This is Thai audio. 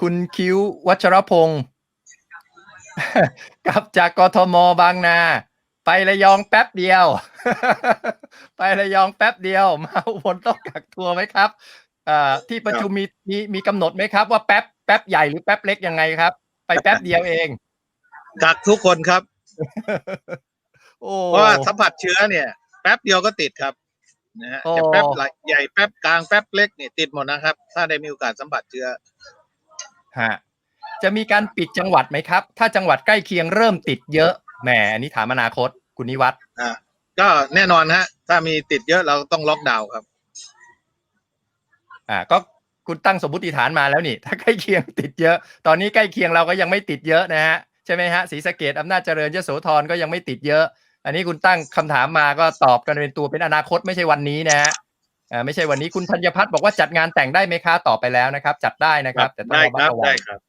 คุณคิ้ววัชรพงศ์กลับจากกทมบางนา ไประยองแป๊บเดียว ไประยองแป๊บเดียว มาอุบลต้องกักตัวไหมครับอ่าที่ประชุมมีมีมีกำหนดไหมครับ ว่าแป๊บแป๊บใหญ่หรือแป๊บเล็กยังไงครับ ไปแป๊บเดียวเอง กักทุกคนครับโอ้เพราะว่าสัมผัสเชื้อเนี่ย แป๊บเดียวก็ติดครับนะฮะโอ้จะแป๊บใหญ่แป๊บกลางแป๊บเล็กเนี่ยติดหมดนะครับ ถ้าได้มีโอกาสสัมผัสเชื้อ ฮะจะมีการปิดจังหวัดไหมครับ ถ้าจังหวัดใกล้เคียงเริ่มติดเยอะแหมอันนี้ถามอนาคตคุณนิวัฒน์อ่าก็แน่นอนฮะ ถ้ามีติดเยอะเราต้องล็อกดาวน์ครับ อ่า ก็คุณตั้งสมมติฐานมาแล้วนี่ ถ้าใกล้เคียงติดเยอะ ตอนนี้ใกล้เคียงเราก็ยังไม่ติดเยอะนะฮะใช่ไหมฮะศรีสะเกดอำนาจเจริญยโสธรก็ยังไม่ติดเยอะ อันนี้คุณตั้งคำถามมาก็ตอบกันเป็นตัวเป็นอนาคตไม่ใช่วันนี้นะฮะ อ่าไม่ใช่วันนี้คุณธัญพัฒน์บอกว่าจัดงานแต่งได้ไหมคะตอบไปแล้วนะครับ จัดได้นะครับ แต่ต้องได้ระมัคดรับระวัได้งครับ